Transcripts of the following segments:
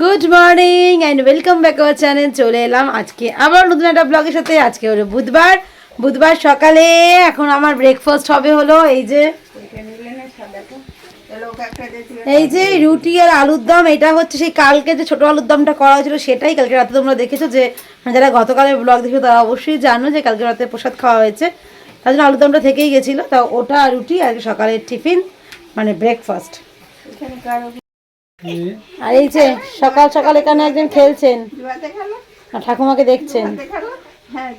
Good morning and welcome back our channel চলে এলাম আজকে আবার নতুন একটা ব্লগের সাথে। আজকে হলো বুধবার। বুধবার সকালে এখন আমার ব্রেকফাস্ট হবে হলো এই যে এই যে রুটি আর আলুর দম। এটা হচ্ছে সেই কালকে যে ছোট আলুর দমটা করা হয়েছিল সেটাই কালকে রাতে তোমরা দেখেছ যে যারা গতকালের ব্লগ দেখেছ তারা অবশ্যই জানো যে কালকে রাতে প্রসাদ খাওয়া হয়েছে। তার জন্য আলুর দমটা থেকেই গেছিল। তা ওটা রুটি আর সকালের টিফিন মানে ব্রেকফাস্ট আর এই যে সকাল সকাল এখানে একজন খেলছেন। আর ঠাকুমাকে দেখছেন। হ্যাঁ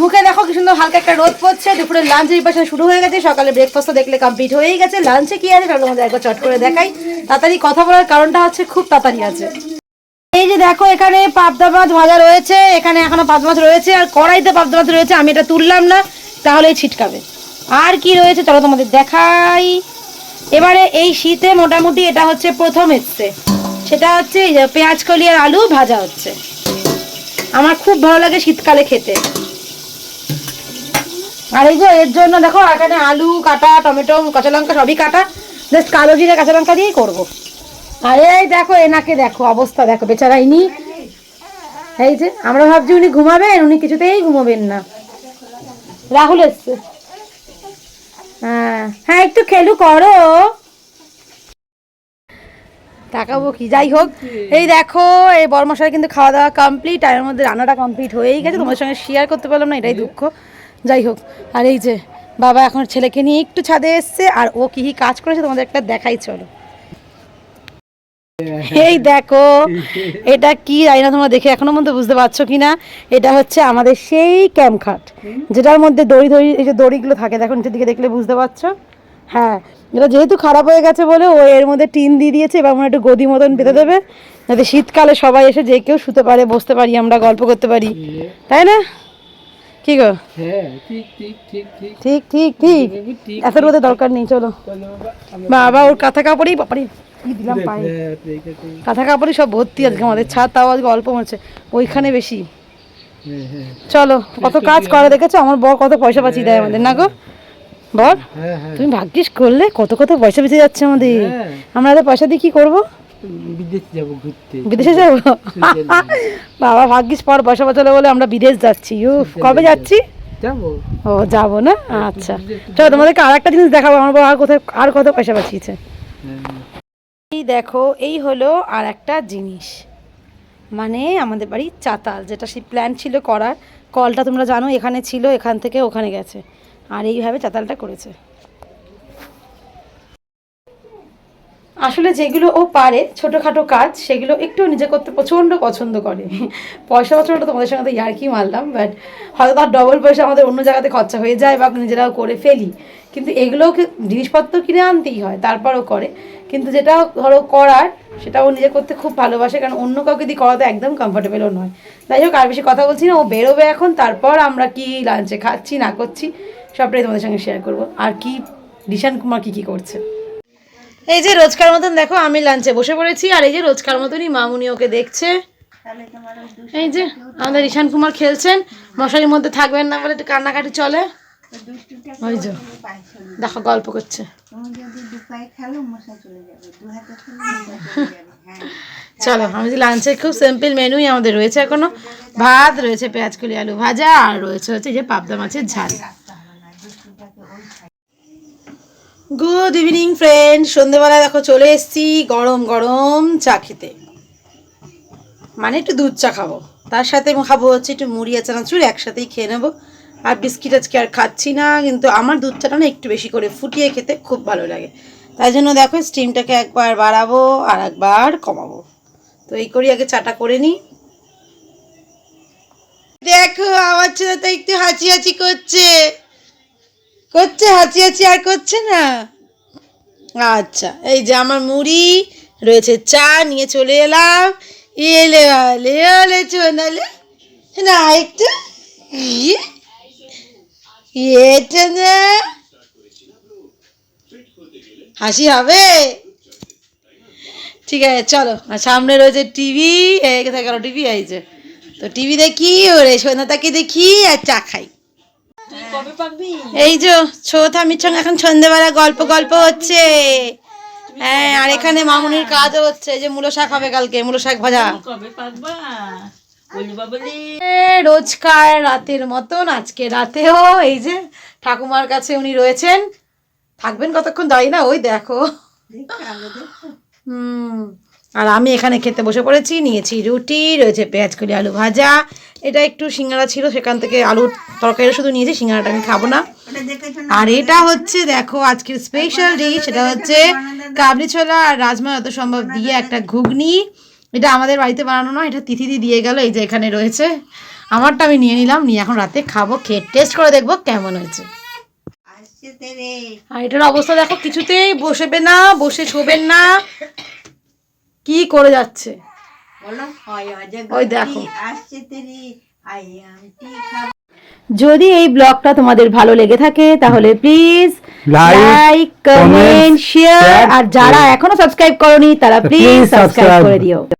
মুখে দেখো কি সুন্দর হালকা একটা রোদ পড়ছে। দুপুরে লাঞ্চের পাশে শুরু হয়ে গেছে। সকালে ব্রেকফাস্ট দেখলে কমপ্লিট হয়েই গেছে। লাঞ্চে কি আছে চলো তোমাদের একবার চট করে দেখাই। তাড়াতাড়ি কথা বলার কারণটা হচ্ছে খুব তাড়াতাড়ি আছে। এই যে দেখো এখানে পাবদা মাছ ভাজা রয়েছে। এখানে এখনও পাবদা মাছ রয়েছে। আর কড়াইতে পাবদা মাছ রয়েছে। আমি এটা তুললাম না। তাহলেই ছিটকাবে। আর কি রয়েছে চলো তোমাদের দেখাই। এবারে এই শীতে মোটামুটি এটা হচ্ছে প্রথম এসছে। সেটা হচ্ছে পেঁয়াজ কলি আর আলু ভাজা হচ্ছে। আমার খুব ভালো লাগে শীতকালে খেতে। আর এই যে এর জন্য দেখো, এখানে আলু, কাটা, টমেটো, কাঁচা লঙ্কা সবই কাটা। জাস্ট কালো জিরে, কাঁচা লঙ্কা দিয়েই করব। আর এই দেখো, এনাকে দেখো, অবস্থা দেখো বেচারা ইনি এই যে, আমরা ভাবছি উনি ঘুমাবেন, উনি কিছুতেই ঘুমাবেন না। রাহুল এসছে। হ্যাঁ হ্যাঁ একটু খেলু করো। তাকাবো কি? যাই হোক, এই দেখো, এই বরমশাই কিন্তু খাওয়া দাওয়া কমপ্লিট আর মধ্যে রান্নাটা কমপ্লিট হয়েই গেছে। তোমার সঙ্গে শেয়ার করতে পারলাম না, এটাই দুঃখ। যাই হোক, আর এই যে, বাবা এখন ছেলেকে নিয়ে একটু ছাদে এসছে, আর ও কি কি কাজ করেছে তোমাদের একটা দেখাই, চলো। এই দেখো এটা কি? জানি না তোমরা দেখে এখনও মধ্যে বুঝতে পারছ কি না এটা হচ্ছে আমাদের সেই ক্যাম্প খাট যেটার মধ্যে দড়ি দড়ি এই যে দড়িগুলো থাকে দেখো নিচের দিকে দেখলে বুঝতে পারছ? হ্যাঁ এটা যেহেতু খারাপ হয়ে গেছে বলে ও এর মধ্যে টিন দিয়ে দিয়েছে এবার মনে একটু গদি মতন পেতে দেবে যাতে শীতকালে সবাই এসে যে কেউ শুতে পারে বসতে পারি আমরা গল্প করতে পারি। তাই না? কি গো? হ্যাঁ ঠিক ঠিক ঠিক এত রোদের দরকার নেই চলো। বাবা ওর কাঁথা কাপড়ই বাপারি। কি দিলাম পায়ে? হ্যাঁ, কাঁথা কাপড়ই সব ভর্তি আজকে আমাদের। ছাদ তাও আজকে অল্প মরছে। ওইখানে বেশি। হ্যাঁ হ্যাঁ। চলো কত কাজ করে দেখেছ? আমার বর কত পয়সা বাঁচিয়ে দেয় আমাদের না গো? বর হ্যাঁ হ্যাঁ। তুমি ভাগ্যিস করলে কত কত পয়সা বেঁচে যাচ্ছে আমাদের। হ্যাঁ। আমরা এত পয়সা দিয়ে কি করব? বিদেশ যাব ঘুরতে। বিদেশে যাব? বাবা ভাগ্যিস পর পয়সা বাঁচালো বলে আমরা বিদেশ যাচ্ছি। উফ কবে যাচ্ছি? যাব। ও যাব না? আচ্ছা। চলো তোমাদেরকে আর একটা জিনিস দেখাবো। আমার বাবা আর কোথায় আর কত পয়সা বাঁচিয়েছে হ্যাঁ। এই দেখো, এই হলো আর একটা জিনিস। মানে আমাদের বাড়ির চাতাল, যেটা সেই প্ল্যান ছিল করার। কলটা তোমরা জানো, এখানে ছিল, এখান থেকে ওখানে গেছে। আর এইভাবে চাতালটা করেছে। আসলে যেগুলো ও পারে, ছোটোখাটো কাজ, সেগুলো একটু নিজে করতে প্রচণ্ড পছন্দ করে। পয়সা পছন্দ তোমাদের সঙ্গে তো ইয়ার্কি মারলাম বাট হয়তো তার ডবল পয়সা আমাদের অন্য জায়গাতে খরচা হয়ে যায় বা নিজেরাও করে ফেলি। কিন্তু এগুলোকে জিনিসপত্র কিনে আনতেই হয়, তারপরও করে। কিন্তু যেটা ধরো করার সেটা ও নিজে করতে খুব ভালোবাসে, কারণ অন্য কাউকে দিয়ে করাতে একদম কমফোর্টেবলও নয়। যাই হোক, আর বেশি কথা বলছি না, ও বেরোবে এখন, তারপর আমরা কি লাঞ্চে খাচ্ছি, না করছি, সবটাই তোমাদের সঙ্গে শেয়ার করব। আর কি, দিশান কুমার কি কি করছে? এই যে রোজকার মতন, দেখো, আমি লাঞ্চে বসে পড়েছি, আর এই যে রোজকার মতনই মামুনি ওকে দেখছে। এই যে, আমাদের ঈশান কুমার খেলছেন, মশারির মধ্যে থাকবেন না বলে একটু কান্নাকাটি চলে। দেখো, গল্প করছে। চলে আমাদের লাঞ্চে খুব সিম্পল মেনুই আমাদের রয়েছে এখনও। ভাত রয়েছে পেঁয়াজ, কলি, আলু ভাজা, আর রয়েছে হচ্ছে যে পাবদা মাছের ঝাল। গুড ইভিনিং ফ্রেন্ড সন্ধেবেলায় দেখো চলে এসেছি, গরম গরম চা খেতে। মানে একটু দুধ চা খাব। তার সাথে খাব হচ্ছে একটু মুড়ি আর চানাচুর, একসাথেই খেয়ে নেব। আর বিস্কিট আজকে আর খাচ্ছি না, কিন্তু আমার দুধ চাটা না একটু বেশি করে ফুটিয়ে খেতে খুব ভালো লাগে। তাই জন্য দেখো স্টিমটাকে একবার বাড়াবো আর একবার কমাবো। তো এই করি, আগে চাটা করে নিই। দেখো, আমার ছেলে তো একটু হাঁচি হাঁচি করছে। করছে হাঁচি হাঁচি আর করছে না? আচ্ছা এই যে আমার মুড়ি, রয়েছে চা, নিয়ে চলে এলাম। এলে চলে না, একটু ইয়ে। হাসি হবে? ঠিক আছে চলো। আর সামনে রয়েছে টিভি। কোথায় গেল টিভি যে তো টিভি দেখি ওরে সন্ধ্যাটাকে দেখি আর চা খাই। এই যে ছোট আমির সঙ্গে এখন সন্ধ্যেবেলা গল্প গল্প হচ্ছে। হ্যাঁ আর এখানে মামুনির কাজও হচ্ছে। যে মূলো শাক হবে কালকে মূলো শাক ভাজা। এ, রোজকার রাতের মতন আজকে রাতেও এই যে ঠাকুমার কাছে উনি রয়েছেন। থাকবেন কতক্ষণ? দাঁড়িয়ে না ওই দেখো। হুম আর আমি এখানে খেতে বসে পড়েছি নিয়েছি রুটি রয়েছে পেঁয়াজ কলি আলু ভাজা। এটা একটু সিঙ্গারা ছিল সেখান থেকে আলুর তরকারি শুধু নিয়েছি সিঙ্গারাটা আমি খাব না। না আর এটা হচ্ছে দেখো আজকের স্পেশাল ডিশ সেটা হচ্ছে কাবলি ছোলা আর রাজমা যত সম্ভব দিয়ে একটা ঘুগনি। এটা আমাদের বাড়িতে বানানো নয় এটা তিথিদি দিয়ে গেল এই যে এখানে রয়েছে। আমারটা আমি নিয়ে নিলাম নিয়ে এখন রাতে খাব খেয়ে টেস্ট করে দেখব কেমন হয়েছে। আর এটার অবস্থা দেখো কিছুতেই বসবে না বসে শোবেন না। কি করে যাচ্ছে? বলো অজয় ওই দেখো। আসছে তেরে আই আমটি খাব। যদি এই ব্লগটা তোমাদের ভালো লেগে থাকে তাহলে প্লিজ লাইক কমেন্ট শেয়ার আর যারা এখনও সাবস্ক্রাইব করনি তারা প্লিজ সাবস্ক্রাইব করে দিও।